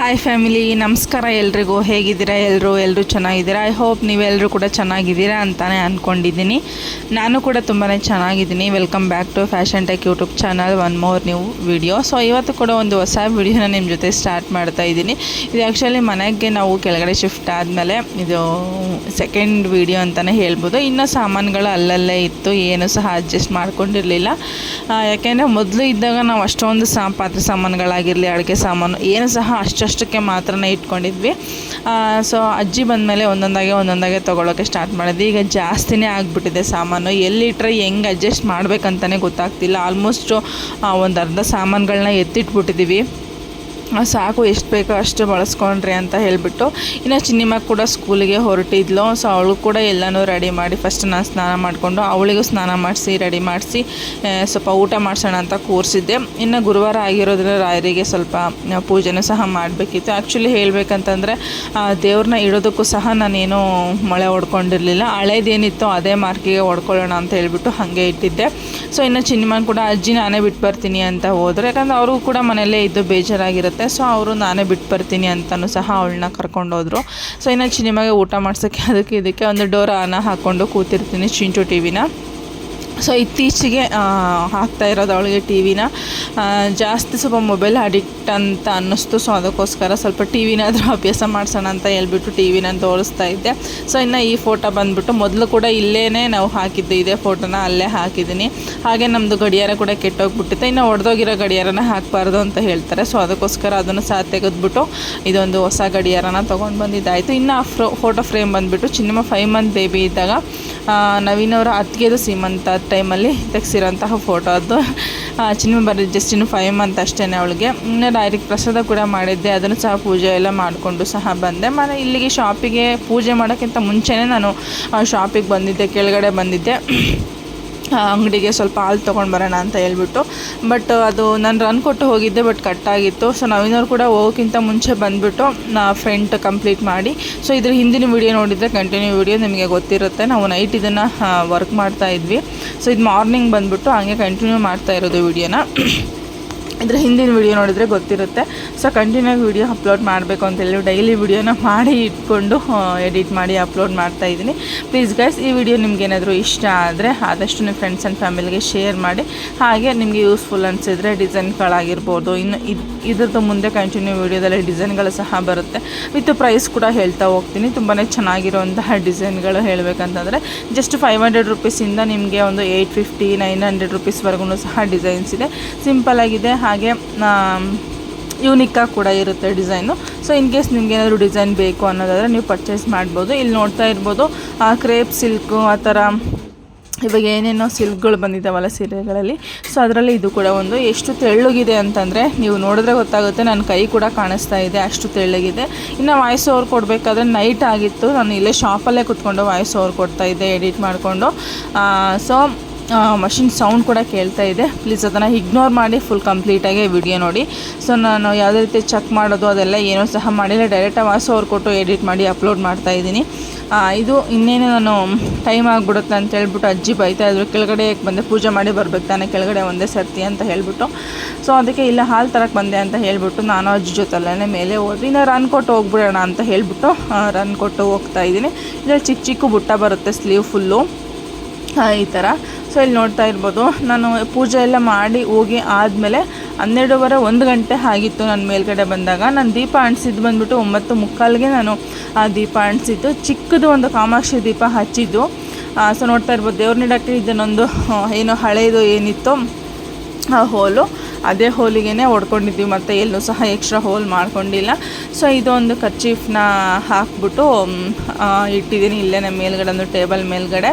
Hi family ನಮಸ್ಕಾರ ಎಲ್ರಿಗೂ. ಹೇಗಿದ್ದೀರಾ? ಎಲ್ಲರೂ ಎಲ್ಲರೂ ಚೆನ್ನಾಗಿದ್ದೀರಾ? ಐ ಹೋಪ್ ನೀವೆಲ್ಲರೂ ಕೂಡ ಚೆನ್ನಾಗಿದ್ದೀರಾ ಅಂತಾನೆ ಅಂದ್ಕೊಂಡಿದ್ದೀನಿ ನಾನು ಕೂಡ ತುಂಬಾ ಚೆನ್ನಾಗಿದ್ದೀನಿ. Welcome back to fashion tech YouTube channel one more new video so ಇವತ್ತು ಕೂಡ ಒಂದು ಹೊಸ ವಿಡಿಯೋನ ನಿಮ್ಮ ಜೊತೆ ಸ್ಟಾರ್ಟ್ ಮಾಡ್ತಾ ಇದ್ದೀನಿ. ಇದು ಆ್ಯಕ್ಚುಲಿ ಮನೆಗೆ ನಾವು ಕೆಳಗಡೆ ಶಿಫ್ಟ್ ಆದಮೇಲೆ ಇದು ಸೆಕೆಂಡ್ ವಿಡಿಯೋ ಅಂತಲೇ ಹೇಳ್ಬೋದು. ಇನ್ನೂ ಸಾಮಾನುಗಳು ಅಲ್ಲಲ್ಲೇ ಇತ್ತು. ಏನು ಸಹ ಅಡ್ಜಸ್ಟ್ ಮಾಡ್ಕೊಂಡಿರಲಿಲ್ಲ. ಯಾಕೆಂದರೆ ಮೊದಲು ಇದ್ದಾಗ ನಾವು ಅಷ್ಟೊಂದು ಸಾ, ಪಾತ್ರೆ ಸಾಮಾನುಗಳಾಗಿರಲಿ ಅಡುಗೆ ಸಾಮಾನು, ಏನು ಸಹ ಅಷ್ಟಷ್ಟಕ್ಕೆ ಮಾತ್ರನೇ ಇಟ್ಕೊಂಡಿದ್ವಿ. ಸೊ ಅಜ್ಜಿ ಬಂದಮೇಲೆ ಒಂದೊಂದಾಗೆ ಒಂದೊಂದಾಗೆ ತೊಗೊಳೋಕ್ಕೆ ಸ್ಟಾರ್ಟ್ ಮಾಡಿದ್ವಿ. ಈಗ ಜಾಸ್ತಿನೇ ಆಗಿಬಿಟ್ಟಿದೆ ಸಾಮಾನು. ಎಲ್ಲಿಟ್ರೆ ಹೆಂಗೆ ಅಡ್ಜಸ್ಟ್ ಮಾಡಬೇಕಂತಲೇ ಗೊತ್ತಾಗ್ತಿಲ್ಲ. ಆಲ್ಮೋಸ್ಟು ಒಂದು ಅರ್ಧ ಸಾಮಾನುಗಳನ್ನ ಎತ್ತಿಟ್ಬಿಟ್ಟಿದ್ದೀವಿ ಸಾಕು, ಎಷ್ಟು ಬೇಕೋ ಅಷ್ಟು ಬಳಸ್ಕೊಂಡ್ರಿ ಅಂತ ಹೇಳಿಬಿಟ್ಟು ಇನ್ನು ಚಿನ್ನಿಮ್ಮ ಕೂಡ ಸ್ಕೂಲಿಗೆ ಹೊರಟಿದ್ಲು. ಸೊ ಅವಳು ಕೂಡ ಎಲ್ಲನೂ ರೆಡಿ ಮಾಡಿ ಫಸ್ಟ್ ನಾನು ಸ್ನಾನ ಮಾಡಿಕೊಂಡು ಅವಳಿಗೂ ಸ್ನಾನ ಮಾಡಿಸಿ ರೆಡಿ ಮಾಡಿಸಿ ಸ್ವಲ್ಪ ಊಟ ಮಾಡಿಸೋಣ ಅಂತ ಕೂರಿಸಿದ್ದೆ. ಇನ್ನು ಗುರುವಾರ ಆಗಿರೋದ್ರಿಂದ ರಾಯರಿಗೆ ಸ್ವಲ್ಪ ಪೂಜೆನೂ ಸಹ ಮಾಡಬೇಕಿತ್ತು. ಆ್ಯಕ್ಚುಲಿ ಹೇಳಬೇಕಂತಂದರೆ ದೇವ್ರನ್ನ ಇಡೋದಕ್ಕೂ ಸಹ ನಾನೇನು ಮಳೆ ಹೊಡ್ಕೊಂಡಿರಲಿಲ್ಲ. ಹಳೇದೇನಿತ್ತು ಅದೇ ಮಾರ್ಕಿಗೆ ಹೊಡ್ಕೊಳ್ಳೋಣ ಅಂತ ಹೇಳ್ಬಿಟ್ಟು ಹಾಗೆ ಇಟ್ಟಿದ್ದೆ. ಸೊ ಇನ್ನು ಚಿನ್ನಿಮನ್ ಕೂಡ ಅಜ್ಜಿ ನಾನೇ ಬಿಟ್ಟು ಬರ್ತೀನಿ ಅಂತ ಹೋದರೆ. ಯಾಕಂದ್ರೆ ಅವ್ರಿಗೂ ಕೂಡ ಮನೆಯಲ್ಲೇ ಇದ್ದು ಬೇಜಾರಾಗಿರುತ್ತೆ. ಸೊ ಅವರು ನಾನೇ ಬಿಟ್ಟು ಬರ್ತೀನಿ ಅಂತಲೂ ಸಹ ಅವಳನ್ನ ಕರ್ಕೊಂಡೋದ್ರು ಸೊ ಇನ್ನು ಚಿನ್ನಿಮಗೆ ಊಟ ಮಾಡ್ಸೋಕ್ಕೆ, ಅದಕ್ಕೆ, ಇದಕ್ಕೆ ಒಂದು ಡೋರ್ ಆನ ಹಾಕ್ಕೊಂಡು ಕೂತಿರ್ತೀನಿ ಚಿಂಟು ಟಿ ವಿನ. ಸೊ ಇತ್ತೀಚೆಗೆ ಹಾಕ್ತಾ ಇರೋದು ಅವಳಿಗೆ ಟಿ ವಿನ. ಜಾಸ್ತಿ ಸ್ವಲ್ಪ ಮೊಬೈಲ್ ಅಡಿಕ್ಟ್ ಅಂತ ಅನ್ನಿಸ್ತು. ಸೊ ಅದಕ್ಕೋಸ್ಕರ ಸ್ವಲ್ಪ ಟಿ ವಿನಾದರೂ ಅಭ್ಯಾಸ ಮಾಡಿಸೋಣ ಅಂತ ಹೇಳ್ಬಿಟ್ಟು ಟಿ ವಿನ ತೋರಿಸ್ತಾ ಇದ್ದೆ. ಸೊ ಇನ್ನು ಈ ಫೋಟೋ ಬಂದುಬಿಟ್ಟು ಮೊದಲು ಕೂಡ ಇಲ್ಲೇ ನಾವು ಹಾಕಿದ್ದು. ಇದೇ ಫೋಟೋನ ಅಲ್ಲೇ ಹಾಕಿದ್ದೀನಿ. ಹಾಗೆ ನಮ್ಮದು ಗಡಿಯಾರ ಕೂಡ ಕೆಟ್ಟೋಗ್ಬಿಟ್ಟಿತ್ತು. ಇನ್ನು ಒಡೆದೋಗಿರೋ ಗಡಿಯಾರನ ಹಾಕಬಾರ್ದು ಅಂತ ಹೇಳ್ತಾರೆ. ಸೊ ಅದಕ್ಕೋಸ್ಕರ ಅದನ್ನು ಸಹ ತೆಗೆದ್ಬಿಟ್ಟು ಇದೊಂದು ಹೊಸ ಗಡಿಯಾರನ ತೊಗೊಂಡು ಬಂದಿದ್ದಾಯಿತು. ಇನ್ನು ಆ ಫ್ರೋ ಫೋಟೋ ಫ್ರೇಮ್ ಬಂದುಬಿಟ್ಟು ಚಿನ್ನಮ್ಮ ಫೈವ್ ಮಂತ್ ಬೇಬಿ ಇದ್ದಾಗ ನವೀನವರ ಅತ್ತಿಗೆದು ಸೀಮಂತ ಟೈಮಲ್ಲಿ ತೆಗೆಸಿರೋಂತಹ ಫೋಟೋ ಅದು. ಚಿನ್ನ ಬರೀ ಜಸ್ಟ್ ಇನ್ನು ಫೈವ್ ಮಂತ್ ಅಷ್ಟೇ ಅವಳಿಗೆ. ಇನ್ನು ಡೈರೆಕ್ಟ್ ಪ್ರಸಾದ ಕೂಡ ಮಾಡಿದ್ದೆ. ಅದನ್ನು ಸಹ ಪೂಜೆ ಎಲ್ಲ ಮಾಡಿಕೊಂಡು ಸಹ ಬಂದೆ. ಮನೆ ಇಲ್ಲಿಗೆ ಶಾಪಿಗೆ ಪೂಜೆ ಮಾಡೋಕ್ಕಿಂತ ಮುಂಚೆನೇ ನಾನು ಶಾಪಿಗೆ ಬಂದಿದ್ದೆ, ಕೆಳಗಡೆ ಬಂದಿದ್ದೆ. ಅಂಗಡಿಗೆ ಸ್ವಲ್ಪ ಹಾಲು ತೊಗೊಂಡು ಬರೋಣ ಅಂತ ಹೇಳ್ಬಿಟ್ಟು. ಬಟ್ ಅದು ನಾನು ರನ್ ಕೊಟ್ಟು ಹೋಗಿದ್ದೆ ಬಟ್ ಕಟ್ಟಾಗಿತ್ತು ಸೊ ನವೀನವ್ರು ಕೂಡ ಹೋಗೋಕ್ಕಿಂತ ಮುಂಚೆ ಬಂದುಬಿಟ್ಟು ನಾ ಫ್ರೆಂಟ್ ಕಂಪ್ಲೀಟ್ ಮಾಡಿ. ಸೊ ಇದ್ರ ಹಿಂದಿನ ವಿಡಿಯೋ ನೋಡಿದರೆ ಕಂಟಿನ್ಯೂ ವಿಡಿಯೋ ನಿಮಗೆ ಗೊತ್ತಿರುತ್ತೆ. ನಾವು ನೈಟ್ ಇದನ್ನು ವರ್ಕ್ ಮಾಡ್ತಾ ಇದ್ವಿ. ಸೊ ಇದು ಮಾರ್ನಿಂಗ್ ಬಂದುಬಿಟ್ಟು ಹಂಗೆ ಕಂಟಿನ್ಯೂ ಮಾಡ್ತಾ ಇರೋದು ವಿಡಿಯೋನ ಇದ್ರ ಹಿಂದಿನ ವಿಡಿಯೋ ನೋಡಿದರೆ ಗೊತ್ತಿರುತ್ತೆ. ಸೊ ಕಂಟಿನ್ಯೂ ವಿಡಿಯೋ ಅಪ್ಲೋಡ್ ಮಾಡಬೇಕು ಅಂತೇಳಿ ಡೈಲಿ ವಿಡಿಯೋನ ಮಾಡಿ ಇಟ್ಕೊಂಡು ಎಡಿಟ್ ಮಾಡಿ ಅಪ್ಲೋಡ್ ಮಾಡ್ತಾ ಇದ್ದೀನಿ. ಪ್ಲೀಸ್ ಗೈಸ್ ಈ ವಿಡಿಯೋ ನಿಮ್ಗೆ ಏನಾದರೂ ಇಷ್ಟ ಆದರೆ ಆದಷ್ಟು ನಿಮ್ಮ ಫ್ರೆಂಡ್ಸ್ ಆ್ಯಂಡ್ ಫ್ಯಾಮಿಲಿಗೆ ಶೇರ್ ಮಾಡಿ. ಹಾಗೆ ನಿಮಗೆ ಯೂಸ್ಫುಲ್ ಅನಿಸಿದ್ರೆ ಡಿಸೈನ್ಗಳಾಗಿರ್ಬೋದು ಇನ್ನು ಇದು, ಇದ್ರದ್ದು ಮುಂದೆ ಕಂಟಿನ್ಯೂ ವಿಡಿಯೋದಲ್ಲಿ ಡಿಸೈನ್ಗಳು ಸಹ ಬರುತ್ತೆ. ವಿತ್ ಪ್ರೈಸ್ ಕೂಡ ಹೇಳ್ತಾ ಹೋಗ್ತೀನಿ. ತುಂಬಾ ಚೆನ್ನಾಗಿರುವಂತಹ ಡಿಸೈನ್ಗಳು ಹೇಳಬೇಕಂತಂದರೆ ಜಸ್ಟ್ ಫೈವ್ ಹಂಡ್ರೆಡ್ ರುಪೀಸಿಂದ ನಿಮಗೆ ಒಂದು ಏಯ್ಟ್ ಫಿಫ್ಟಿ ನೈನ್ ಹಂಡ್ರೆಡ್ ರುಪೀಸ್ವರೆಗೂ ಸಹ ಡಿಸೈನ್ಸ್ ಇದೆ. ಸಿಂಪಲ್ ಆಗಿದೆ. ಹಾಗೆ ಯೂನಿಕ್ಕಾಗಿ ಕೂಡ ಇರುತ್ತೆ ಡಿಸೈನು. ಸೊ ಇನ್ ಕೇಸ್ ನಿಮ್ಗೆ ಏನಾದರೂ ಡಿಸೈನ್ ಬೇಕು ಅನ್ನೋದಾದರೆ ನೀವು ಪರ್ಚೇಸ್ ಮಾಡ್ಬೋದು. ಇಲ್ಲಿ ನೋಡ್ತಾ ಇರ್ಬೋದು, ಆ ಕ್ರೇಪ್ ಸಿಲ್ಕು ಆ ಥರ ಇವಾಗ ಏನೇನೋ ಸಿಲ್ಕ್ಗಳು ಬಂದಿದ್ದಾವಲ್ಲ ಸೀರೆಗಳಲ್ಲಿ. ಸೊ ಅದರಲ್ಲಿ ಇದು ಕೂಡ ಒಂದು. ಎಷ್ಟು ತೆಳ್ಳಗಿದೆ ಅಂತಂದರೆ, ನೀವು ನೋಡಿದ್ರೆ ಗೊತ್ತಾಗುತ್ತೆ ನನ್ನ ಕೈ ಕೂಡ ಕಾಣಿಸ್ತಾ ಇದೆ, ಅಷ್ಟು ತೆಳ್ಳಗಿದೆ. ಇನ್ನು ವಾಯ್ಸ್ ಓವರ್ ಕೊಡಬೇಕಾದ್ರೆ ನೈಟ್ ಆಗಿತ್ತು. ನಾನು ಇಲ್ಲೇ ಶಾಪಲ್ಲೇ ಕುತ್ಕೊಂಡು ವಾಯ್ಸ್ ಓವರ್ ಕೊಡ್ತಾ ಇದ್ದೆ ಎಡಿಟ್ ಮಾಡಿಕೊಂಡು. ಸೊ ಮಷಿನ್ ಸೌಂಡ್ ಕೂಡ ಕೇಳ್ತಾ ಇದೆ. ಪ್ಲೀಸ್ ಅದನ್ನು ಇಗ್ನೋರ್ ಮಾಡಿ ಫುಲ್ ಕಂಪ್ಲೀಟಾಗಿ ವಿಡಿಯೋ ನೋಡಿ. ಸೊ ನಾನು ಯಾವುದೇ ರೀತಿ ಚೆಕ್ ಮಾಡೋದು ಅದೆಲ್ಲ ಏನೂ ಸಹ ಮಾಡಿಲ್ಲ. ಡೈರೆಕ್ಟಾಗಿ ವಾಸು ಅವ್ರು ಕೊಟ್ಟು ಎಡಿಟ್ ಮಾಡಿ ಅಪ್ಲೋಡ್ ಮಾಡ್ತಾ ಇದ್ದೀನಿ. ಇದು ಇನ್ನೇನು ನಾನು ಟೈಮ್ ಆಗಿಬಿಡುತ್ತೆ ಅಂತ ಹೇಳ್ಬಿಟ್ಟು ಅಜ್ಜಿ ಬೈತಾ ಇದ್ರು. ಕೆಳಗಡೆ ಬಂದೆ? ಪೂಜೆ ಮಾಡಿ ಬರ್ಬೇಕು ತಾನೇ, ಕೆಳಗಡೆ ಒಂದೇ ಸರ್ತಿ ಅಂತ ಹೇಳ್ಬಿಟ್ಟು. ಸೊ ಅದಕ್ಕೆ ಇಲ್ಲ, ಹಾಲು ತರಕ್ಕೆ ಬಂದೆ ಅಂತ ಹೇಳಿಬಿಟ್ಟು ನಾನು ಅಜ್ಜಿ ಜೊತೆಲ್ಲೇ ಮೇಲೆ ಹೋದ್ವಿ. ಇನ್ನು ರನ್ ಕೊಟ್ಟು ಹೋಗ್ಬಿಡೋಣ ಅಂತ ಹೇಳಿಬಿಟ್ಟು ರನ್ ಕೊಟ್ಟು ಹೋಗ್ತಾ ಇದ್ದೀನಿ. ಇದರಲ್ಲಿ ಚಿಕ್ಕ ಚಿಕ್ಕ ಬುಟ್ಟ ಬರುತ್ತೆ ಸ್ಲೀವ್ ಫುಲ್ಲು ಈ ಥರ ಸೊ ಇಲ್ಲಿ ನೋಡ್ತಾ ಇರ್ಬೋದು. ನಾನು ಪೂಜೆ ಎಲ್ಲ ಮಾಡಿ ಹೋಗಿ ಆದಮೇಲೆ ಹನ್ನೆರಡೂವರೆ ಒಂದು ಗಂಟೆ ಆಗಿತ್ತು ನಾನು ಮೇಲ್ಗಡೆ ಬಂದಾಗ. ನಾನು ದೀಪ ಅಂಟಿಸಿದ್ದು ಬಂದುಬಿಟ್ಟು ಒಂಬತ್ತು ಮುಕ್ಕಾಲಿಗೆ ನಾನು ಆ ದೀಪ ಅಂಟಿಸಿದ್ದು. ಚಿಕ್ಕದು ಒಂದು ಕಾಮಾಕ್ಷಿ ದೀಪ ಹಚ್ಚಿದ್ದು. ಸೊ ನೋಡ್ತಾ ಇರ್ಬೋದು ದೇವ್ರನ್ನಿಡಕ್ಕೆ ಇದನ್ನೊಂದು ಏನು ಹಳೇದು ಏನಿತ್ತು, ಆ, ಹೋಲು. ಅದೇ ಹೋಲಿಗೆ ಹೊಡ್ಕೊಂಡಿದ್ವಿ, ಮತ್ತು ಎಲ್ಲೂ ಸಹ ಎಕ್ಸ್ಟ್ರಾ ಹೋಲ್ ಮಾಡ್ಕೊಂಡಿಲ್ಲ. ಸೊ ಇದೊಂದು ಕರ್ಚೀಫ್ನ ಹಾಕ್ಬಿಟ್ಟು ಇಟ್ಟಿದ್ದೀನಿ ಇಲ್ಲೇ ನಮ್ಮ ಮೇಲ್ಗಡೆ ಒಂದು ಟೇಬಲ್ ಮೇಲ್ಗಡೆ.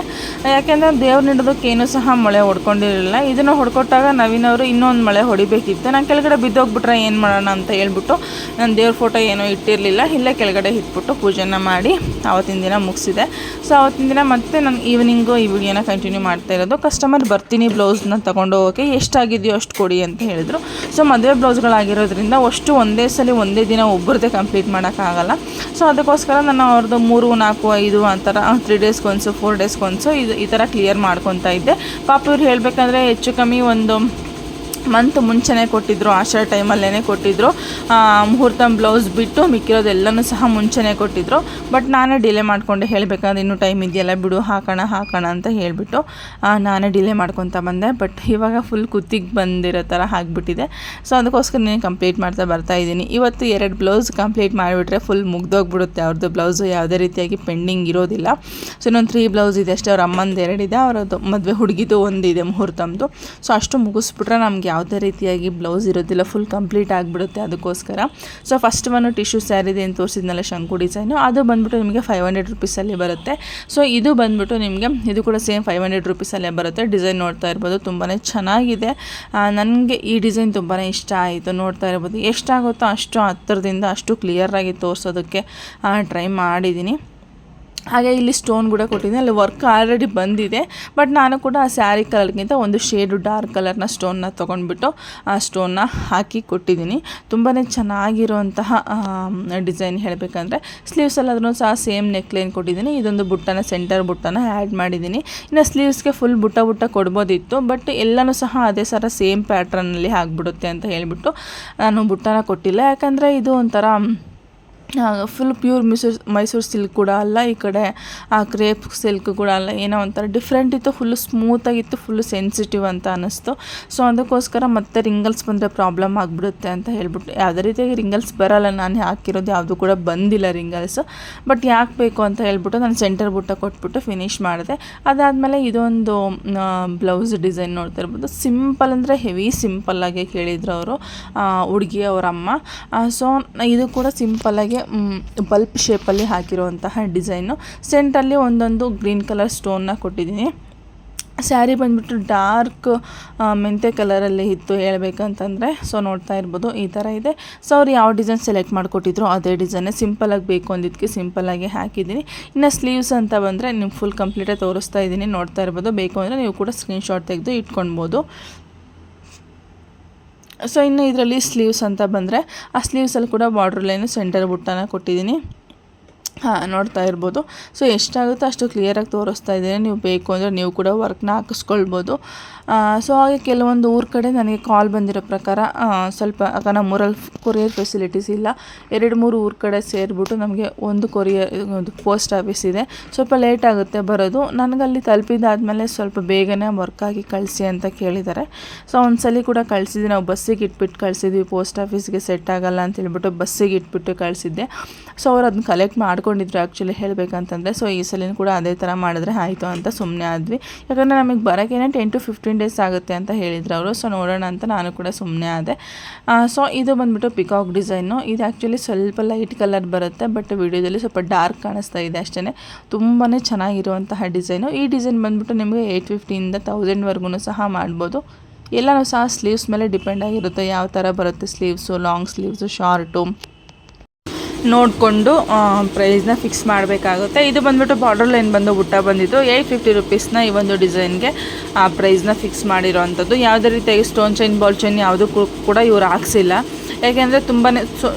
ಯಾಕೆಂದರೆ ದೇವ್ರ ನೀಡೋದಕ್ಕೇನು ಸಹ ಮಳೆ ಹೊಡ್ಕೊಂಡಿರಲಿಲ್ಲ. ಇದನ್ನು ಹೊಡ್ಕೊಟ್ಟಾಗ ನವೀನವರು ಇನ್ನೊಂದು ಮಳೆ ಹೊಡಿಬೇಕಿತ್ತು. ನಾನು ಕೆಳಗಡೆ ಬಿದ್ದೋಗ್ಬಿಟ್ರೆ ಏನು ಮಾಡೋಣ ಅಂತ ಹೇಳ್ಬಿಟ್ಟು ನಾನು ದೇವ್ರ ಫೋಟೋ ಏನೂ ಇಟ್ಟಿರಲಿಲ್ಲ. ಇಲ್ಲೇ ಕೆಳಗಡೆ ಇಟ್ಬಿಟ್ಟು ಪೂಜೆನ ಮಾಡಿ ಆವತ್ತಿನ ದಿನ ಮುಗಿಸಿದೆ. ಸೊ ಆವತ್ತಿನ ದಿನ ಮತ್ತೆ ನಾನು ಈವ್ನಿಂಗು ಈ ವಿಡಿಯೋನ ಕಂಟಿನ್ಯೂ ಮಾಡ್ತಾ ಇರೋದು. ಕಸ್ಟಮರ್ ಬರ್ತೀನಿ ಬ್ಲೌಸ್ನ ತೊಗೊಂಡು ಹೋಗೋಕೆ ಎಷ್ಟಾಗಿದೆಯೋ ಅಷ್ಟು ಕೊಡಿ ಅಂತ ಹೇಳಿದ್ರು. ಸೊ ಮದುವೆ ಬ್ಲೌಸ್ಗಳಾಗಿರೋದ್ರಿಂದ ಅಷ್ಟು ಒಂದೇ ಸಲ ಒಂದೇ ದಿನ ಒಬ್ಬರದೇ ಕಂಪ್ಲೀಟ್ ಮಾಡೋಕ್ಕಾಗಲ್ಲ. ಸೊ ಅದಕ್ಕೋಸ್ಕರ ನಾನು ಅವ್ರದ್ದು ಮೂರು, ನಾಲ್ಕು, ಐದು ಆ ಥರ ತ್ರೀ ಡೇಸ್ಗೊಂದು ಫೋರ್ ಡೇಸ್ಗೊಂದು ಇದು ಈ ಥರ ಕ್ಲಿಯರ್ ಮಾಡ್ಕೊತಾ ಇದ್ದೆ. ಪಾಪ ಇವ್ರು ಹೇಳಬೇಕಂದ್ರೆ ಹೆಚ್ಚು ಕಮ್ಮಿ ಒಂದು ಮಂತ್ ಮುಂಚೆನೇ ಕೊಟ್ಟಿದ್ದರು ಆಶಾ ಟೈಮಲ್ಲೇ ಕೊಟ್ಟಿದ್ದರು ಮುಹೂರ್ತ ಬ್ಲೌಸ್ ಬಿಟ್ಟು ಮಿಕ್ಕಿರೋದೆಲ್ಲನೂ ಸಹ ಮುಂಚೆನೇ ಕೊಟ್ಟಿದ್ದರು ಬಟ್ ನಾನೇ ಡಿಲೇ ಮಾಡಿಕೊಂಡೆ ಹೇಳಬೇಕಂದ್ರೆ ಇನ್ನೂ ಟೈಮ್ ಇದೆಯಲ್ಲ, ಬಿಡು, ಹಾಕೋಣ ಹಾಕೋಣ ಅಂತ ಹೇಳಿಬಿಟ್ಟು ನಾನೇ ಡಿಲೇ ಮಾಡ್ಕೊತಾ ಬಂದೆ. ಬಟ್ ಇವಾಗ ಫುಲ್ ಕುತ್ತಿಗೆ ಬಂದಿರೋ ಥರ ಆಗಿಬಿಟ್ಟಿದೆ. ಸೊ ಅದಕ್ಕೋಸ್ಕರ ನೀನು ಕಂಪ್ಲೀಟ್ ಮಾಡ್ತಾ ಬರ್ತಾ ಇದ್ದೀನಿ. ಇವತ್ತು ಎರಡು ಬ್ಲೌಸ್ ಕಂಪ್ಲೀಟ್ ಮಾಡಿಬಿಟ್ರೆ ಫುಲ್ ಮುಗ್ದೋಗ್ಬಿಡುತ್ತೆ. ಅವ್ರದ್ದು ಬ್ಲೌಸು ಯಾವುದೇ ರೀತಿಯಾಗಿ ಪೆಂಡಿಂಗ್ ಇರೋದಿಲ್ಲ. ಸೊ ಇನ್ನೊಂದು ತ್ರೀ ಬ್ಲೌಸ್ ಇದೆ ಅಷ್ಟೇ. ಅವ್ರ ಅಮ್ಮಂದು ಎರಡಿದೆ ಅವರದ್ದು ಮದುವೆ ಹುಡುಗಿದು ಒಂದಿದೆ ಮುಹೂರ್ತಮ್ದು ಸೊ ಅಷ್ಟು ಮುಗಿಸ್ಬಿಟ್ರೆ ನಮ್ಗೆ ಯಾವುದೇ ರೀತಿಯಾಗಿ ಬ್ಲೌಸ್ ಇರೋದಿಲ್ಲ ಫುಲ್ ಕಂಪ್ಲೀಟ್ ಆಗಿಬಿಡುತ್ತೆ ಅದಕ್ಕೋಸ್ಕರ. ಸೊ ಫಸ್ಟ್ ಒನ್ ಟಿಶ್ಯೂ ಸ್ಯಾರಿದೆ ಅಂತ ತೋರಿಸಿದ್ನಲ್ಲ, ಶಂಕು ಡಿಸೈನು ಅದು ಬಂದ್ಬಿಟ್ಟು ನಿಮಗೆ ಫೈವ್ ಹಂಡ್ರೆಡ್ ರುಪೀಸಲ್ಲಿ ಬರುತ್ತೆ. ಸೊ ಇದು ಬಂದ್ಬಿಟ್ಟು ನಿಮಗೆ, ಇದು ಕೂಡ ಸೇಮ್ ಫೈವ್ ಹಂಡ್ರೆಡ್ ರುಪೀಸಲ್ಲೇ ಬರುತ್ತೆ. ಡಿಸೈನ್ ನೋಡ್ತಾ ಇರ್ಬೋದು ತುಂಬಾ ಚೆನ್ನಾಗಿದೆ. ನನಗೆ ಈ ಡಿಸೈನ್ ತುಂಬಾ ಇಷ್ಟ ಆಯಿತು, ನೋಡ್ತಾ ಇರ್ಬೋದು. ಎಷ್ಟಾಗುತ್ತೋ ಅಷ್ಟು ಹತ್ತಿರದಿಂದ ಅಷ್ಟು ಕ್ಲಿಯರಾಗಿ ತೋರಿಸೋದಕ್ಕೆ ಟ್ರೈ ಮಾಡಿದ್ದೀನಿ ಹಾಗೆ ಇಲ್ಲಿ ಸ್ಟೋನ್ ಕೂಡ ಕೊಟ್ಟಿದ್ದೀನಿ. ಅಲ್ಲಿ ವರ್ಕ್ ಆಲ್ರೆಡಿ ಬಂದಿದೆ. ಬಟ್ ನಾನು ಕೂಡ ಆ ಸ್ಯಾರಿ ಕಲರ್ಗಿಂತ ಒಂದು ಶೇಡು ಡಾರ್ಕ್ ಕಲರ್ನ ಸ್ಟೋನ್ನ ತೊಗೊಂಡ್ಬಿಟ್ಟು ಆ ಸ್ಟೋನ್ನ ಹಾಕಿ ಕೊಟ್ಟಿದ್ದೀನಿ. ತುಂಬಾ ಚೆನ್ನಾಗಿರುವಂತಹ ಡಿಸೈನ್ ಹೇಳಬೇಕಂದ್ರೆ ಸ್ಲೀವ್ಸಲ್ಲಾದ್ರೂ ಸಹ ಸೇಮ್ ನೆಕ್ಲೈನ್ ಕೊಟ್ಟಿದ್ದೀನಿ. ಇದೊಂದು ಬುಟ್ಟನ ಸೆಂಟರ್ ಬುಟ್ಟನ ಆ್ಯಡ್ ಮಾಡಿದ್ದೀನಿ. ಇನ್ನು ಸ್ಲೀವ್ಸ್ಗೆ ಫುಲ್ ಬುಟ್ಟ ಬುಟ್ಟ ಕೊಡ್ಬೋದಿತ್ತು. ಬಟ್ ಎಲ್ಲನೂ ಸಹ ಅದೇ ಸರ ಸೇಮ್ ಪ್ಯಾಟ್ರನ್ನಲ್ಲಿ ಆಗಿಬಿಡುತ್ತೆ ಅಂತ ಹೇಳಿಬಿಟ್ಟು ನಾನು ಬುಟ್ಟನ ಕೊಟ್ಟಿಲ್ಲ. ಯಾಕಂದರೆ ಇದು ಒಂಥರ full pure Mysore Mysuru silk ಕೂಡ ಅಲ್ಲ, ಈ ಕಡೆ ಆ ಕ್ರೇಪ್ ಸಿಲ್ಕ್ ಕೂಡ ಅಲ್ಲ, ಏನೋ ಒಂಥರ ಡಿಫ್ರೆಂಟ್ ಇತ್ತು ಫುಲ್ಲು ಸ್ಮೂತಾಗಿತ್ತು ಫುಲ್ ಸೆನ್ಸಿಟಿವ್ ಅಂತ ಅನ್ನಿಸ್ತು. ಸೊ ಅದಕ್ಕೋಸ್ಕರ ಮತ್ತೆ ರಿಂಗಲ್ಸ್ ಬಂದರೆ ಪ್ರಾಬ್ಲಮ್ ಆಗಿಬಿಡುತ್ತೆ ಅಂತ ಹೇಳ್ಬಿಟ್ಟು ಯಾವುದೇ ರೀತಿಯಾಗಿ ರಿಂಗಲ್ಸ್ ಬರಲ್ಲ, ನಾನು ಹಾಕಿರೋದು ಯಾವುದು ಕೂಡ ಬಂದಿಲ್ಲ ರಿಂಗಲ್ಸ್ ಬಟ್ ಯಾಕೆ ಬೇಕು ಅಂತ ಹೇಳ್ಬಿಟ್ಟು ನಾನು ಸೆಂಟರ್ ಬುಟ್ಟ ಕೊಟ್ಬಿಟ್ಟು ಫಿನಿಶ್ ಮಾಡಿದೆ. ಅದಾದಮೇಲೆ ಇದೊಂದು ಬ್ಲೌಸ್ ಡಿಸೈನ್ ನೋಡ್ತಾ ಇರ್ಬೋದು ಸಿಂಪಲ್ ಅಂದರೆ ಹೆವಿ ಸಿಂಪಲ್ಲಾಗಿ ಕೇಳಿದ್ರು ಅವರು ಹುಡುಗಿ ಅವರ ಅಮ್ಮ. ಸೊ ಇದು ಕೂಡ ಸಿಂಪಲ್ಲಾಗಿ ಬಲ್ಪ್ ಶೇಪಲ್ಲಿ ಹಾಕಿರುವಂತಹ ಡಿಸೈನು. ಸೆಂಟಲ್ಲಿ ಒಂದೊಂದು ಗ್ರೀನ್ ಕಲರ್ ಸ್ಟೋನ್ನ ಕೊಟ್ಟಿದ್ದೀನಿ. ಸ್ಯಾರಿ ಬಂದುಬಿಟ್ಟು ಡಾರ್ಕ್ ಮೆಂತೆ ಕಲರಲ್ಲಿ ಇತ್ತು ಹೇಳ್ಬೇಕಂತಂದರೆ, ಸೊ ನೋಡ್ತಾ ಇರ್ಬೋದು, ಈ ಥರ ಇದೆ. ಸೊ ಅವ್ರು ಯಾವ ಡಿಸೈನ್ ಸೆಲೆಕ್ಟ್ ಮಾಡಿಕೊಟ್ಟಿದ್ರು, ಅದೇ ಡಿಸೈನೇ. ಸಿಂಪಲಾಗಿ ಬೇಕು ಅಂದಿದ್ದಕ್ಕೆ ಸಿಂಪಲಾಗಿ ಹಾಕಿದ್ದೀನಿ. ಇನ್ನು ಸ್ಲೀವ್ಸ್ ಅಂತ ಬಂದರೆ ನೀವು ಫುಲ್ ಕಂಪ್ಲೀಟಾಗಿ ತೋರಿಸ್ತಾ ಇದ್ದೀನಿ, ನೋಡ್ತಾ ಇರ್ಬೋದು. ಬೇಕು ಅಂದರೆ ನೀವು ಕೂಡ ಸ್ಕ್ರೀನ್ಶಾಟ್ ತೆಗೆದು ಇಟ್ಕೊಳ್ಬೋದು. ಸೊ ಇನ್ನು ಇದರಲ್ಲಿ ಸ್ಲೀವ್ಸ್ ಅಂತ ಬಂದರೆ ಆ ಸ್ಲೀವ್ಸಲ್ಲಿ ಕೂಡ ಬಾರ್ಡ್ರ್ ಲೈನು ಸೆಂಟರ್ ಬುಟ್ಟಾನ ಕೊಟ್ಟಿದ್ದೀನಿ. ಹಾಂ, ನೋಡ್ತಾ ಇರ್ಬೋದು. ಸೊ ಎಷ್ಟಾಗುತ್ತೋ ಅಷ್ಟು ಕ್ಲಿಯರಾಗಿ ತೋರಿಸ್ತಾ ಇದ್ದೀನಿ. ನೀವು ಬೇಕು ಅಂದರೆ ನೀವು ಕೂಡ ವರ್ಕ್ನ ಹಾಕಿಸ್ಕೊಳ್ಬೋದು. ಸೊ ಹಾಗೆ ಕೆಲವೊಂದು ಊರ ಕಡೆ ನನಗೆ ಕಾಲ್ ಬಂದಿರೋ ಪ್ರಕಾರ ಸ್ವಲ್ಪ, ಆಗ ನಮ್ಮೂರಲ್ಲಿ ಕೊರಿಯರ್ ಫೆಸಿಲಿಟೀಸ್ ಇಲ್ಲ. ಎರಡು ಮೂರು ಊರ ಕಡೆ ಸೇರಿಬಿಟ್ಟು ನಮಗೆ ಒಂದು ಕೊರಿಯರ್ ಒಂದು ಪೋಸ್ಟ್ ಆಫೀಸ್ ಇದೆ. ಸ್ವಲ್ಪ ಲೇಟ್ ಆಗುತ್ತೆ ಬರೋದು. ನನಗಲ್ಲಿ ತಲುಪಿದಾದ್ಮೇಲೆ ಸ್ವಲ್ಪ ಬೇಗನೆ ವರ್ಕ್ ಆಗಿ ಕಳಿಸಿ ಅಂತ ಕೇಳಿದ್ದಾರೆ. ಸೊ ಒಂದು ಕೂಡ ಕಳಿಸಿದ್ದೆ ನಾವು ಬಸ್ಸಿಗೆ ಇಟ್ಬಿಟ್ಟು ಕಳಿಸಿದ್ವಿ. ಪೋಸ್ಟ್ ಆಫೀಸ್ಗೆ ಸೆಟ್ ಆಗಲ್ಲ ಅಂತ ಹೇಳ್ಬಿಟ್ಟು ಬಸ್ಸಿಗೆ ಇಟ್ಬಿಟ್ಟು ಕಳಿಸಿದ್ದೆ. ಸೊ ಅವ್ರು ಅದನ್ನ ಕಲೆಕ್ಟ್ ಮಾಡ್ಕೊಂಡಿದ್ರು ಆ್ಯಕ್ಚುಲಿ ಹೇಳಬೇಕಂತಂದರೆ. ಸೊ ಈ ಸಲಿನ ಕೂಡ ಅದೇ ಥರ ಮಾಡಿದ್ರೆ ಆಯಿತು ಅಂತ ಸುಮ್ಮನೆ ಆದ್ವಿ. ಯಾಕಂದರೆ ನಮಗೆ ಬರೋಕ್ಕೇನೆ ಟೆನ್ ಟು ಫಿಫ್ಟೀನ್ ಡೇಸ್ ಆಗುತ್ತೆ ಅಂತ ಹೇಳಿದ್ರು ಅವರು. ಸೊ ನೋಡೋಣ ಅಂತ ನಾನು ಕೂಡ ಸುಮ್ಮನೆ ಆದೆ. ಸೊ ಇದು ಬಂದುಬಿಟ್ಟು ಪಿಕಾಕ್ ಡಿಸೈನು ಇದು ಆ್ಯಕ್ಚುಲಿ ಸ್ವಲ್ಪ ಲೈಟ್ ಕಲರ್ ಬರುತ್ತೆ ಬಟ್ ವಿಡಿಯೋದಲ್ಲಿ ಸ್ವಲ್ಪ ಡಾರ್ಕ್ ಕಾಣಿಸ್ತಾ ಇದೆ ಅಷ್ಟೇ ತುಂಬಾ ಚೆನ್ನಾಗಿರುವಂತಹ ಡಿಸೈನು ಈ ಡಿಸೈನ್ ಬಂದುಬಿಟ್ಟು ನಿಮಗೆ ಏಯ್ಟ್ ಫಿಫ್ಟಿಯಿಂದ ತೌಸಂಡ್ವರೆಗೂ ಸಹ ಮಾಡ್ಬೋದು. ಎಲ್ಲನೂ ಸಹ ಸ್ಲೀವ್ಸ್ ಮೇಲೆ ಡಿಪೆಂಡ್ ಆಗಿರುತ್ತೆ. ಯಾವ ಥರ ಬರುತ್ತೆ ಸ್ಲೀವ್ಸು ಲಾಂಗ್ ಸ್ಲೀವ್ಸು ಶಾರ್ಟು ನೋಡಿಕೊಂಡು ಪ್ರೈಸ್ನ ಫಿಕ್ಸ್ ಮಾಡಬೇಕಾಗುತ್ತೆ. ಇದು ಬಂದುಬಿಟ್ಟು ಬಾರ್ಡರ್ ಲೈನ್ ಬಂದು ಬುಟ್ಟ ಬಂದಿದ್ದು. ಏಯ್ಟ್ ಫಿಫ್ಟಿ ರುಪೀಸ್ನ ಈ ಒಂದು ಡಿಸೈನ್ಗೆ ಆ ಪ್ರೈಸ್ನ ಫಿಕ್ಸ್ ಮಾಡಿರೋ ಅಂಥದ್ದು ಯಾವುದೇ ರೀತಿಯಾಗಿ ಸ್ಟೋನ್ ಚೈನ್ ಬಾಲ್ ಚೈನ್ ಯಾವುದೂ ಕೂಡ ಇವ್ರು ಹಾಕ್ಸಿಲ್ಲ. ಯಾಕೆಂದರೆ ತುಂಬಾ ಸೊ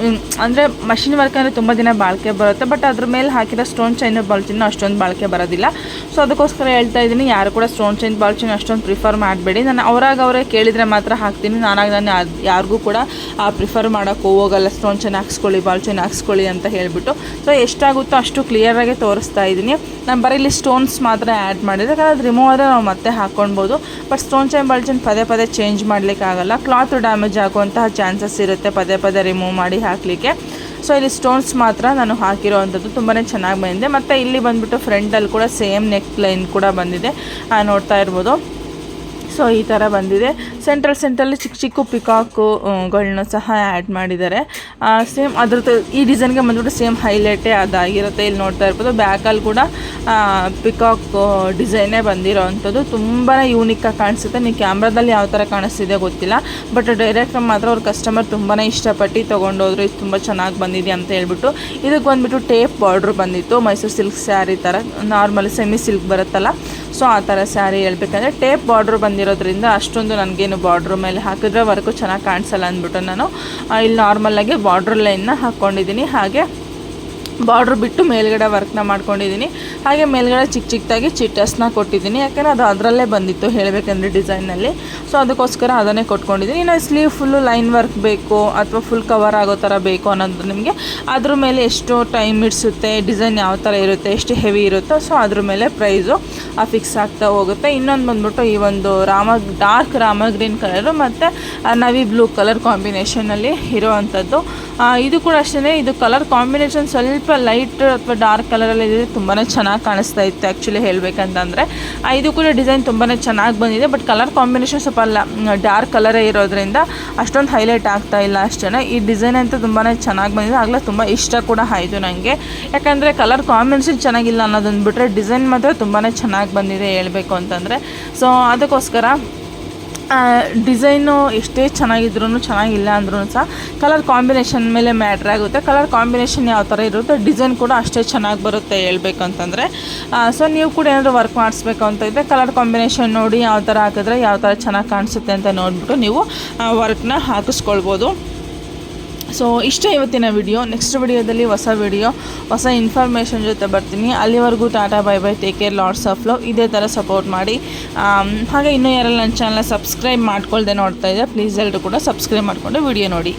ಅಂದರೆ ಮಷಿನ್ ವರ್ಕ್ ಅಂದರೆ ತುಂಬ ದಿನ ಬಾಳಿಕೆ ಬರುತ್ತೆ ಬಟ್ ಅದ್ರ ಮೇಲೆ ಹಾಕಿರೋ ಸ್ಟೋನ್ ಚೈನ್ ಬಾಲ್ಚಿನ ಚೈನ್ ಅಷ್ಟೊಂದು ಬಾಳಿಕೆ ಬರೋದಿಲ್ಲ. ಸೊ ಅದಕ್ಕೋಸ್ಕರ ಹೇಳ್ತಾ ಇದ್ದೀನಿ, ಯಾರು ಕೂಡ ಸ್ಟೋನ್ ಚೈನ್ ಬಾಲ್ ಚೈನ್ ಅಷ್ಟೊಂದು ಪ್ರಿಫರ್ ಮಾಡಬೇಡಿ. ನಾನು ಅವರಾಗ ಅವರೇ ಕೇಳಿದರೆ ಮಾತ್ರ ಹಾಕ್ತೀನಿ. ನಾನಾಗ ನಾನು ಯಾರಿಗೂ ಕೂಡ ಪ್ರಿಫರ್ ಮಾಡೋಕ್ಕೆ ಹೋಗಲ್ಲ ಸ್ಟೋನ್ ಚೈನ್ ಹಾಕ್ಸ್ಕೊಳ್ಳಿ ಬಾಲ್ ಚೈನ್ ಹಾಕ್ಸ್ಕೊಳ್ಳಿ ಅಂತ ಹೇಳಿಬಿಟ್ಟು. ಸೊ ಎಷ್ಟಾಗುತ್ತೋ ಅಷ್ಟು ಕ್ಲಿಯರಾಗಿ ತೋರಿಸ್ತಾ ಇದ್ದೀನಿ. ನಾನು ಬರೀ ಇಲ್ಲಿ ಸ್ಟೋನ್ಸ್ ಮಾತ್ರ ಆ್ಯಡ್ ಮಾಡಿದರೆ, ಯಾಕಂದರೆ ಅದು ರಿಮೂವ್ ಆದರೆ ನಾವು ಮತ್ತೆ ಹಾಕ್ಕೊಳ್ಬೋದು. But stone chain ball chain ಪದೇ ಪದೇ ಚೇಂಜ್ ಮಾಡಲಿಕ್ಕಾಗಲ್ಲ. ಕ್ಲಾತ್ ಡ್ಯಾಮೇಜ್ ಆಗುವಂತಹ ಚಾನ್ಸಸ್ ಇರುತ್ತೆ. ಪದೇ ಪದೇ ರಿಮೂವ್ ಮಾಡಿ ಹಾಕಲಿಕ್ಕೆ. ಸೊ ಇಲ್ಲಿ ಸ್ಟೋನ್ಸ್ ಮಾತ್ರ ನಾನು ಹಾಕಿರೋ ಅಂಥದ್ದು ತುಂಬಾ ಚೆನ್ನಾಗಿ ಬಂದಿದೆ. ಮತ್ತು ಇಲ್ಲಿ ಬಂದುಬಿಟ್ಟು ಫ್ರಂಟಲ್ಲಿ ಕೂಡ ಸೇಮ್ ನೆಕ್ ಲೈನ್ ಕೂಡ ಬಂದಿದೆ. ನೋಡ್ತಾ ಇರ್ಬೋದು. ಸೊ ಈ ಥರ ಬಂದಿದೆ. ಸೆಂಟ್ರಲ್ ಸೆಂಟ್ರಲ್ಲಿ ಚಿಕ್ಕ ಚಿಕ್ಕ ಪಿಕಾಕುಗಳನ್ನ ಸಹ ಆ್ಯಡ್ ಮಾಡಿದ್ದಾರೆ. ಸೇಮ್ ಅದ್ರದ್ದು, ಈ ಡಿಸೈನ್ಗೆ ಬಂದ್ಬಿಟ್ಟು ಸೇಮ್ ಹೈಲೈಟೇ ಅದಾಗಿರುತ್ತೆ. ಇಲ್ಲಿ ನೋಡ್ತಾ ಇರ್ಬೋದು ಬ್ಯಾಕಲ್ಲಿ ಕೂಡ ಪಿಕಾಕ್ ಡಿಸೈನೇ ಬಂದಿರೋ ಅಂಥದ್ದು ತುಂಬಾ ಯೂನಿಕ್ಕಾಗಿ ಕಾಣಿಸುತ್ತೆ. ನೀವು ಕ್ಯಾಮ್ರಾದಲ್ಲಿ ಯಾವ ಥರ ಕಾಣಿಸ್ತಿದೆ ಗೊತ್ತಿಲ್ಲ. ಬಟ್ ಡೈರೆಕ್ಟ್ ಮಾತ್ರ ಅವ್ರ ಕಸ್ಟಮರ್ ತುಂಬಾ ಇಷ್ಟಪಟ್ಟು ತೊಗೊಂಡೋದ್ರು. ಇದು ತುಂಬ ಚೆನ್ನಾಗಿ ಬಂದಿದೆ ಅಂತ ಹೇಳ್ಬಿಟ್ಟು. ಇದಕ್ಕೆ ಬಂದುಬಿಟ್ಟು ಟೇಪ್ ಬಾರ್ಡ್ರ್ ಬಂದಿತ್ತು. ಮೈಸೂರು ಸಿಲ್ಕ್ ಸ್ಯಾರಿ ಥರ ನಾರ್ಮಲ್ ಸೆಮಿ ಸಿಲ್ಕ್ ಬರುತ್ತಲ್ಲ. ಸೊ ಆ ಥರ ಸ್ಯಾರಿ ಹೇಳ್ಬೇಕಂದ್ರೆ ಟೇಪ್ ಬಾರ್ಡ್ರ್ ಬಂದಿರೋದ್ರಿಂದ ಅಷ್ಟೊಂದು ನನಗೇನು ಬಾರ್ಡ್ರ್ ಮೇಲೆ ಹಾಕಿದ್ರೆ ವರ್ಕು ಚೆನ್ನಾಗಿ ಕಾಣಿಸಲ್ಲ ಅಂದ್ಬಿಟ್ಟು ನಾನು ಇಲ್ಲಿ ನಾರ್ಮಲಾಗಿ ಬಾರ್ಡ್ರ್ ಲೈನ್ನ ಹಾಕ್ಕೊಂಡಿದ್ದೀನಿ ಹಾಗೆ ಬಾರ್ಡ್ರ್ ಬಿಟ್ಟು ಮೇಲ್ಗಡೆ ವರ್ಕ್ನ ಮಾಡ್ಕೊಂಡಿದ್ದೀನಿ. ಹಾಗೆ ಮೇಲ್ಗಡೆ ಚಿಕ್ಕ ಚಿಕ್ಕದಾಗಿ ಚಿಟ್ಟಸ್ನ ಕೊಟ್ಟಿದ್ದೀನಿ. ಯಾಕಂದರೆ ಅದು ಅದರಲ್ಲೇ ಬಂದಿತ್ತು ಹೇಳಬೇಕಂದ್ರೆ ಡಿಸೈನಲ್ಲಿ ಸೊ ಅದಕ್ಕೋಸ್ಕರ ಅದನ್ನೇ ಕೊಟ್ಕೊಂಡಿದ್ದೀನಿ. ಇನ್ನು ಸ್ಲೀವ್ ಫುಲ್ಲು ಲೈನ್ ವರ್ಕ್ ಬೇಕು ಅಥವಾ ಫುಲ್ ಕವರ್ ಆಗೋ ಥರ ಬೇಕು ಅನ್ನೋದು ನಿಮಗೆ. ಅದ್ರ ಮೇಲೆ ಎಷ್ಟು ಟೈಮ್ ಇಡಿಸುತ್ತೆ ಡಿಸೈನ್ ಯಾವ ಥರ ಇರುತ್ತೆ, ಎಷ್ಟು ಹೆವಿ ಇರುತ್ತೋ ಸೊ ಅದ್ರ ಮೇಲೆ ಪ್ರೈಸು ಫಿಕ್ಸ್ ಆಗ್ತಾ ಹೋಗುತ್ತೆ. ಇನ್ನೊಂದು ಬಂದ್ಬಿಟ್ಟು ಈ ಒಂದು Rama dark Rama green colour ಮತ್ತು ನವಿ ಬ್ಲೂ ಕಲರ್ ಕಾಂಬಿನೇಷನಲ್ಲಿ ಇರೋವಂಥದ್ದು. ಇದು ಕೂಡ ಅಷ್ಟೇ ಇದು ಕಲರ್ ಕಾಂಬಿನೇಷನ್ ಸ್ವಲ್ಪ ಲೈಟ್ ಅಥವಾ ಡಾರ್ಕ್ ಕಲರಲ್ಲಿ ಇದೆ ತುಂಬಾ ಚೆನ್ನಾಗಿ ಕಾಣಿಸ್ತಾ ಇತ್ತು ಆ್ಯಕ್ಚುಲಿ ಹೇಳಬೇಕಂತಂದರೆ. ಇದು ಕೂಡ ಡಿಸೈನ್ ತುಂಬಾ ಚೆನ್ನಾಗಿ ಬಂದಿದೆ ಬಟ್ ಕಲರ್ ಕಾಂಬಿನೇಷನ್ ಸ್ವಲ್ಪ ಅಲ್ಲ ಡಾರ್ಕ್ ಕಲರೇ ಇರೋದ್ರಿಂದ ಅಷ್ಟೊಂದು ಹೈಲೈಟ್ ಆಗ್ತಾ ಇಲ್ಲ ಅಷ್ಟೇ ಈ ಡಿಸೈನ್ ಅಂತೂ ತುಂಬಾ ಚೆನ್ನಾಗಿ ಬಂದಿದೆ, ಆಗಲೇ ತುಂಬ ಇಷ್ಟ ಕೂಡ ಆಯಿತು ನನಗೆ ಯಾಕಂದರೆ ಕಲರ್ ಕಾಂಬಿನೇಷನ್ ಚೆನ್ನಾಗಿಲ್ಲ ಅನ್ನೋದನ್ನು ಬಿಟ್ಟರೆ ಡಿಸೈನ್ ಮಾತ್ರ ತುಂಬಾ ಚೆನ್ನಾಗಿ ಬಂದಿದೆ ಹೇಳಬೇಕು ಅಂತಂದರೆ. ಸೊ ಅದಕ್ಕೋಸ್ಕರ ಡಿಸೈನು ಎಷ್ಟೇ ಚೆನ್ನಾಗಿದ್ರೂ ಚೆನ್ನಾಗಿಲ್ಲ ಅಂದ್ರೂ ಸಹ ಕಲರ್ ಕಾಂಬಿನೇಷನ್ ಮೇಲೆ ಮ್ಯಾಟ್ರ್ ಆಗುತ್ತೆ. ಕಲರ್ ಕಾಂಬಿನೇಷನ್ ಯಾವ ಥರ ಇರುತ್ತೆ, ಡಿಸೈನ್ ಕೂಡ ಅಷ್ಟೇ ಚೆನ್ನಾಗಿ ಬರುತ್ತೆ ಹೇಳ್ಬೇಕಂತಂದರೆ. ಸೊ ನೀವು ಕೂಡ ಏನಾದರೂ ವರ್ಕ್ ಮಾಡಿಸ್ಬೇಕು ಅಂತ ಇದ್ದರೆ ಕಲರ್ ಕಾಂಬಿನೇಷನ್ ನೋಡಿ ಯಾವ ಥರ ಹಾಕಿದ್ರೆ ಯಾವ ಥರ ಚೆನ್ನಾಗಿ ಕಾಣಿಸುತ್ತೆ ಅಂತ ನೋಡಿಬಿಟ್ಟು ನೀವು ವರ್ಕ್ನ ಹಾಕಿಸ್ಕೊಳ್ಬೋದು. ಸೊ ಇಷ್ಟೇ ಇವತ್ತಿನ ವಿಡಿಯೋ ನೆಕ್ಸ್ಟ್ ವಿಡಿಯೋದಲ್ಲಿ ಹೊಸ ವಿಡಿಯೋ ಹೊಸ ಇನ್ಫಾರ್ಮೇಷನ್ ಜೊತೆ ಬರ್ತೀನಿ. ಅಲ್ಲಿವರೆಗೂ tata bye bye take care lots of love ಇದೇ ಥರ ಸಪೋರ್ಟ್ ಮಾಡಿ. ಹಾಗೆ ಇನ್ನೂ ಯಾರೆಲ್ಲ ನನ್ನ ಚಾನಲ್ ಸಬ್ಸ್ಕ್ರೈಬ್ ಮಾಡ್ಕೊಳ್ದೆ ನೋಡ್ತಾ ಇದ್ದೆ ಪ್ಲೀಸ್ ಎಲ್ಲರೂ ಕೂಡ ಸಬ್ಸ್ಕ್ರೈಬ್ ಮಾಡಿಕೊಂಡು ವಿಡಿಯೋ ನೋಡಿ.